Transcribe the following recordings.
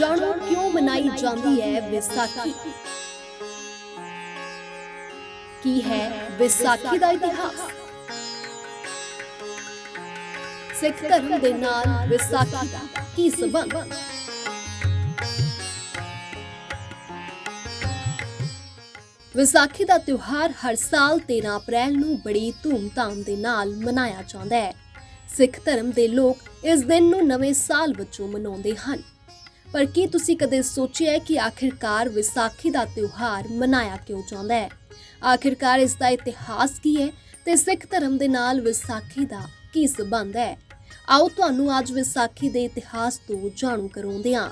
ਜਾਣੋ ਕਿਉਂ ਮਨਾਈ ਜਾਂਦੀ ਹੈ ਵਿਸਾਖੀ? ਕੀ ਹੈ ਵਿਸਾਖੀ ਦਾ ਇਤਿਹਾਸ? ਸਿੱਖ ਧਰਮ ਦੇ ਨਾਲ ਵਿਸਾਖੀ ਦਾ ਕੀ ਸੰਬੰਧ? ਵਿਸਾਖੀ ਦਾ ਤਿਉਹਾਰ ਹਰ ਸਾਲ 13 ਅਪ੍ਰੈਲ ਨੂੰ ਬੜੀ ਧੂਮਧਾਮ ਦੇ ਨਾਲ ਮਨਾਇਆ ਜਾਂਦਾ ਹੈ। ਸਿੱਖ ਧਰਮ ਦੇ ਲੋਕ ਇਸ ਦਿਨ ਨੂੰ ਨਵੇਂ ਸਾਲ ਵਜੋਂ ਮਨਾਉਂਦੇ ਹਨ। ਪਰ ਕੀ ਤੁਸੀਂ ਕਦੇ ਸੋਚਿਆ ਹੈ ਕਿ ਆਖਿਰਕਾਰ ਵਿਸਾਖੀ ਦਾ ਤਿਉਹਾਰ ਮਨਾਇਆ ਕਿਉਂ ਜਾਂਦਾ ਹੈ? ਆਖਿਰਕਾਰ ਇਸ ਦਾ ਇਤਿਹਾਸ ਕੀ ਹੈ ਤੇ ਸਿੱਖ ਧਰਮ ਦੇ ਨਾਲ ਵਿਸਾਖੀ ਦਾ ਕੀ ਸੰਬੰਧ ਹੈ? ਆਓ ਤੁਹਾਨੂੰ ਅੱਜ ਵਿਸਾਖੀ ਦੇ ਇਤਿਹਾਸ ਤੋਂ ਜਾਣੂ ਕਰਾਉਂਦੇ ਹਾਂ।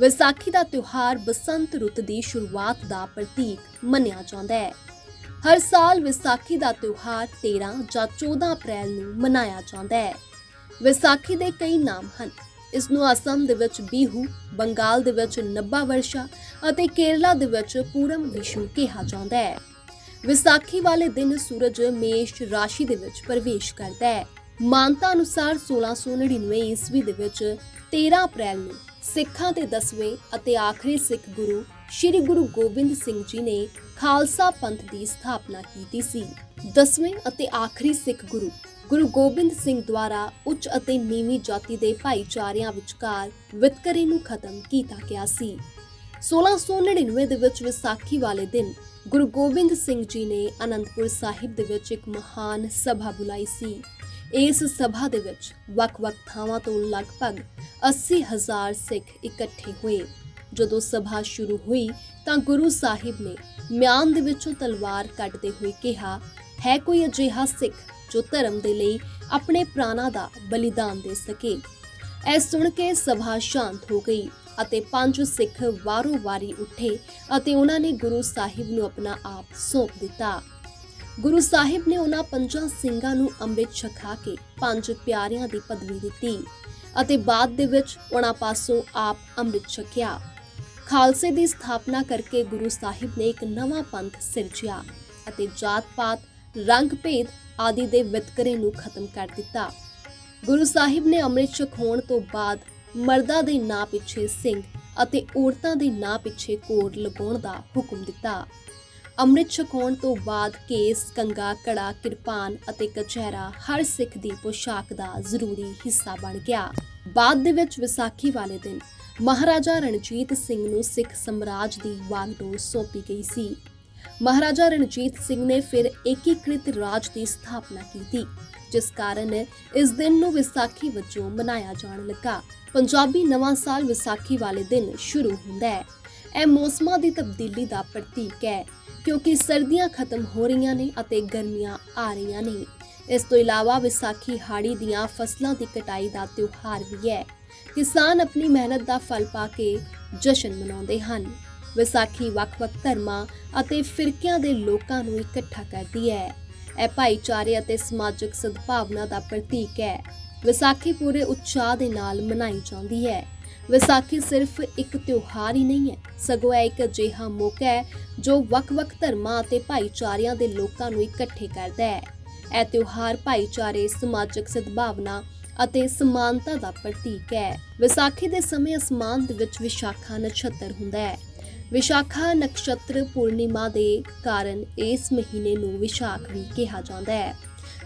ਵਿਸਾਖੀ ਦਾ ਤਿਉਹਾਰ ਬਸੰਤ ਰੁੱਤ ਦੀ ਸ਼ੁਰੂਆਤ ਦਾ ਪ੍ਰਤੀਕ ਮੰਨਿਆ ਜਾਂਦਾ ਹੈ। ਹਰ ਸਾਲ ਵਿਸਾਖੀ ਦਾ ਤਿਉਹਾਰ 13 ਜਾਂ 14 ਅਪ੍ਰੈਲ ਨੂੰ ਮਨਾਇਆ ਜਾਂਦਾ ਹੈ। ਵਿਸਾਖੀ ਦੇ ਕਈ ਨਾਮ ਹਨ। ਇਸ ਨੂੰ ਅਸਮ ਦੇ ਵਿੱਚ ਬੀਹੂ, ਬੰਗਾਲ ਦੇ ਵਿੱਚ ਨੱਬਾ ਵਰਸ਼ਾ ਅਤੇ ਕੇਰਲਾ ਦੇ ਵਿੱਚ ਪੂਰਮ ਵਿਸ਼ੂ ਕਿਹਾ ਜਾਂਦਾ ਹੈ। ਵਿਸਾਖੀ ਵਾਲੇ ਦਿਨ ਸੂਰਜ ਮੇਸ਼ ਰਾਸ਼ੀ ਦੇ ਵਿੱਚ ਪ੍ਰਵੇਸ਼ ਕਰਦਾ ਹੈ। ਮਾਨਤਾ ਅਨੁਸਾਰ 1699 ਈਸਵੀ ਦੇ ਵਿੱਚ 13 ਅਪ੍ਰੈਲ ਨੂੰ ਸਿੱਖਾਂ ਦੇ 10ਵੇਂ ਅਤੇ ਆਖਰੀ ਸਿੱਖ ਗੁਰੂ ਸ੍ਰੀ ਗੁਰੂ ਗੋਬਿੰਦ ਸਿੰਘ ਜੀ ਨੇ ਖਾਲਸਾ ਪੰਥ ਦੀ ਸਥਾਪਨਾ ਕੀਤੀ ਸੀ। 10ਵੇਂ ਅਤੇ ਆਖਰੀ ਸਿੱਖ ਗੁਰੂ ਗੁਰੂ ਗੋਬਿੰਦ ਸਿੰਘ ਦੁਆਰਾ ਉੱਚ ਅਤੇ ਨੀਵੀਂ ਜਾਤੀ ਦੇ ਭਾਈਚਾਰਿਆਂ ਵਿਚਕਾਰ ਵਿਤਕਰੇ ਨੂੰ ਖਤਮ ਕੀਤਾ ਗਿਆ ਸੀ। 1699 ਦੇ ਵਿੱਚ ਵਿਸਾਖੀ ਵਾਲੇ ਦਿਨ ਗੁਰੂ ਗੋਬਿੰਦ ਸਿੰਘ ਜੀ ਨੇ ਅਨੰਦਪੁਰ ਸਾਹਿਬ ਦੇ ਵਿੱਚ ਇੱਕ ਮਹਾਨ ਸਭਾ ਬੁਲਾਈ ਸੀ। ਇਸ ਸਭਾ ਦੇ ਵਿੱਚ ਵੱਖ-ਵੱਖ ਥਾਵਾਂ ਤੋਂ ਲਗਭਗ 80000 ਸਿੱਖ ਇਕੱਠੇ ਹੋਏ। ਜਦੋਂ ਸਭਾ ਸ਼ੁਰੂ ਹੋਈ ਤਾਂ ਗੁਰੂ ਸਾਹਿਬ ਨੇ ਮਿਆਨ ਦੇ ਵਿੱਚੋਂ ਤਲਵਾਰ ਕੱਢਦੇ ਹੋਏ ਕਿਹਾ, ਹੈ ਕੋਈ ਅਜਿਹਾ ਸਿੱਖ ਜੋ ਧਰਮ ਦੇ ਲਈ ਆਪਣੇ ਪ੍ਰਾਣਾਂ ਦਾ ਬਲੀਦਾਨ ਦੇ ਸਕੇ। ਇਹ ਸੁਣ ਕੇ ਸਭਾ ਸ਼ਾਂਤ ਹੋ ਗਈ ਅਤੇ ਪੰਜ ਸਿੱਖ ਵਾਰੋ-ਵਾਰੀ ਉੱਠੇ ਅਤੇ ਉਹਨਾਂ ਨੇ ਗੁਰੂ ਸਾਹਿਬ ਨੂੰ ਆਪਣਾ ਆਪ ਸੌਂਪ ਦਿੱਤਾ। ਗੁਰੂ ਸਾਹਿਬ ਨੇ ਉਹਨਾਂ ਪੰਜਾਂ ਸਿੰਘਾਂ ਨੂੰ ਅੰਮ੍ਰਿਤ ਛਕਾ ਕੇ ਪੰਜ ਪਿਆਰਿਆਂ ਦੀ ਪਦਵੀ ਦਿੱਤੀ ਅਤੇ ਬਾਅਦ ਦੇ ਵਿੱਚ ਉਹਨਾਂ ਪਾਸੋਂ ਆਪ ਅੰਮ੍ਰਿਤ ਛਕਿਆ। ਖਾਲਸੇ ਦੀ ਸਥਾਪਨਾ ਕਰਕੇ ਗੁਰੂ ਸਾਹਿਬ ਨੇ ਇੱਕ ਨਵਾਂ ਪੰਥ ਸਿਰਜਿਆ ਅਤੇ ਜਾਤ-ਪਾਤ, ਰੰਗ-ਭੇਦ ਆਦਿ ਦੇ ਵਿਤਕਰੇ ਨੂੰ ਖਤਮ ਕਰ ਦਿੱਤਾ। ਗੁਰੂ ਸਾਹਿਬ ਨੇ ਅੰਮ੍ਰਿਤ ਛਕਾਉਣ ਤੋਂ ਬਾਅਦ ਮਰਦਾਂ ਦੇ ਨਾਂ ਪਿੱਛੇ ਸਿੰਘ ਅਤੇ ਔਰਤਾਂ ਦੇ ਨਾਂ ਪਿੱਛੇ ਕੋਡ ਲਗਾਉਣ ਦਾ ਹੁਕਮ ਦਿੱਤਾ। ਅੰਮ੍ਰਿਤ ਛਕਾਉਣ ਤੋਂ ਬਾਅਦ ਕੇਸ ਕੰਗਾ ਕੜਾ, ਕਿਰਪਾਨ ਅਤੇ ਕਚਹਿਰਾ ਹਰ ਸਿੱਖ ਦੀ ਪੋਸ਼ਾਕ ਦਾ ਜ਼ਰੂਰੀ ਹਿੱਸਾ ਬਣ ਗਿਆ। ਬਾਅਦ ਦੇ ਵਿੱਚ ਵਿਸਾਖੀ ਵਾਲੇ ਦਿਨ ਮਹਾਰਾਜਾ ਰਣਜੀਤ ਸਿੰਘ ਨੂੰ ਸਿੱਖ ਸਮਰਾਜ ਦੀ ਵਾਗਡੋਰ ਸੌਂਪੀ ਗਈ ਸੀ। ਮਹਾਰਾਜਾ ਰਣਜੀਤ ਸਿੰਘ ਨੇ ਫਿਰ ਏਕੀਕ੍ਰਿਤ ਰਾਜ ਦੀ ਸਥਾਪਨਾ ਕੀਤੀ, ਜਿਸ ਕਾਰਨ ਇਸ ਦਿਨ ਨੂੰ ਵਿਸਾਖੀ ਵਜੋਂ ਮਨਾਇਆ ਜਾਣ ਲੱਗਾ। ਪੰਜਾਬੀ ਨਵਾਂ ਸਾਲ ਵਿਸਾਖੀ ਵਾਲੇ ਦਿਨ ਸ਼ੁਰੂ ਹੁੰਦਾ ਹੈ। ਇਹ ਮੌਸਮਾਂ ਦੀ ਤਬਦੀਲੀ ਦਾ ਪ੍ਰਤੀਕ ਹੈ, ਕਿਉਂਕਿ ਸਰਦੀਆਂ ਖਤਮ ਹੋ ਰਹੀਆਂ ਨੇ ਅਤੇ ਗਰਮੀਆਂ ਆ ਰਹੀਆਂ ਨੇ। ਇਸ ਤੋਂ ਇਲਾਵਾ ਵਿਸਾਖੀ ਹਾੜੀ ਦੀਆਂ ਫਸਲਾਂ ਦੀ ਕਟਾਈ ਦਾ ਤਿਉਹਾਰ ਵੀ ਹੈ। ਕਿਸਾਨ ਆਪਣੀ ਮਿਹਨਤ ਦਾ ਫਲ ਪਾ ਕੇ ਜਸ਼ਨ ਮਨਾਉਂਦੇ ਹਨ। ਵਿਸਾਖੀ ਵੱਖ-ਵੱਖ ਧਰਮਾਂ ਅਤੇ ਫਿਰਕਿਆਂ ਦੇ ਲੋਕਾਂ ਨੂੰ ਇਕੱਠਾ ਕਰਦੀ ਹੈ। ਇਹ ਭਾਈਚਾਰੇ ਅਤੇ ਸਮਾਜਿਕ ਸਦਭਾਵਨਾ ਦਾ ਪ੍ਰਤੀਕ ਹੈ। ਵਿਸਾਖੀ ਪੂਰੇ ਉਤਸ਼ਾਹ ਦੇ ਨਾਲ ਮਨਾਈ ਜਾਂਦੀ ਹੈ। ਵਿਸਾਖੀ ਸਿਰਫ ਇੱਕ ਤਿਉਹਾਰ ਹੀ ਨਹੀਂ ਹੈ, ਸਗੋਂ ਇਹ ਇੱਕ ਅਜਿਹਾ ਮੌਕਾ ਹੈ ਜੋ ਵੱਖ-ਵੱਖ ਧਰਮਾਂ ਅਤੇ ਭਾਈਚਾਰਿਆਂ ਦੇ ਲੋਕਾਂ ਨੂੰ ਇਕੱਠੇ ਕਰਦਾ ਹੈ। ਇਹ ਤਿਉਹਾਰ ਭਾਈਚਾਰੇ, ਸਮਾਜਿਕ ਸਦਭਾਵਨਾ ਅਤੇ ਸਮਾਨਤਾ ਦਾ ਪ੍ਰਤੀਕ ਹੈ। ਵਿਸਾਖੀ ਦੇ ਸਮੇਂ ਅਸਮਾਨ ਦੇ ਵਿੱਚ ਵਿਸ਼ਾਖਾ ਨਛੱਤਰ ਹੁੰਦਾ ਹੈ। ਵਿਸ਼ਾਖਾ ਨਕਸ਼ਤਰ ਪੂਰਨਿਮਾ ਦੇ ਕਾਰਨ ਇਸ ਮਹੀਨੇ ਨੂੰ ਵਿਸ਼ਾਖ ਵੀ ਕਿਹਾ ਜਾਂਦਾ ਹੈ।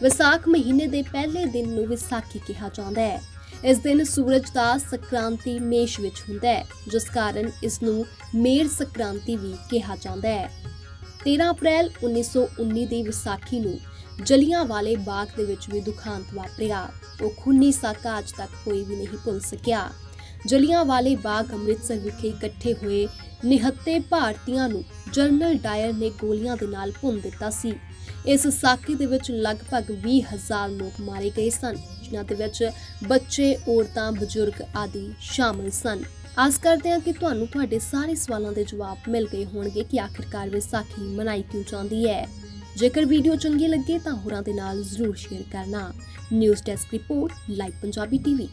ਵਿਸਾਖ ਮਹੀਨੇ ਦੇ ਪਹਿਲੇ ਦਿਨ ਨੂੰ ਵਿਸਾਖੀ ਕਿਹਾ ਜਾਂਦਾ ਹੈ। ਇਸ ਦਿਨ ਸੂਰਜ ਦਾ ਸੰਕ੍ਰਾਂਤੀ ਮੇਸ਼ ਵਿੱਚ ਹੁੰਦਾ ਹੈ, ਜਿਸ ਕਾਰਨ ਇਸ ਨੂੰ ਮੇਰ ਸੰਕ੍ਰਾਂਤੀ ਵੀ ਕਿਹਾ ਜਾਂਦਾ ਹੈ। 13 ਅਪ੍ਰੈਲ 1919 ਦੀ ਵਿਸਾਖੀ ਨੂੰ ਜਲੀਆਂ ਵਾਲੇ ਬਾਗ ਦੇ ਵਿੱਚ ਵੀ ਦੁਖਾਂਤ ਵਾਪਰਿਆ। ਉਹ ਖੂਨੀ ਸਾਕਾ ਅੱਜ ਤੱਕ ਕੋਈ ਵੀ ਨਹੀਂ ਭੁੱਲ ਸਕਿਆ। ਜਲਿਆਂ ਵਾਲੇ ਬਾਗ ਅੰਮ੍ਰਿਤਸਰ ਵਿਖੇ ਇਕੱਠੇ ਹੋਏ ਨਿਹੱਤੇ ਭਾਰਤੀਆਂ ਨੂੰ ਜਨਰਲ ਡਾਇਰ ਨੇ ਗੋਲੀਆਂ ਦੇ ਨਾਲ ਭੁੰਨ ਦਿੱਤਾ ਸੀ। ਇਸ ਸਾਕੇ ਦੇ ਵਿੱਚ ਲਗਭਗ 20000 ਲੋਕ ਮਾਰੇ ਗਏ ਸਨ, ਜਿਨ੍ਹਾਂ ਦੇ ਵਿੱਚ ਬੱਚੇ, ਔਰਤਾਂ, ਬਜ਼ੁਰਗ ਆਦਿ ਸ਼ਾਮਲ ਸਨ। ਆਸ ਕਰਦੇ ਹਾਂ ਕਿ ਤੁਹਾਨੂੰ ਤੁਹਾਡੇ ਸਾਰੇ ਸਵਾਲਾਂ ਦੇ ਜਵਾਬ ਮਿਲ ਗਏ ਹੋਣਗੇ ਕਿ ਆਖਿਰਕਾਰ ਵਿਸਾਖੀ ਮਨਾਈ ਕਿਉਂ ਜਾਂਦੀ ਹੈ। ਜੇਕਰ ਵੀਡੀਓ ਚੰਗੀ ਲੱਗੇ ਤਾਂ ਹੋਰਾਂ ਦੇ ਨਾਲ ਜ਼ਰੂਰ ਸ਼ੇਅਰ ਕਰਨਾ। News desk report, live Punjabi TV.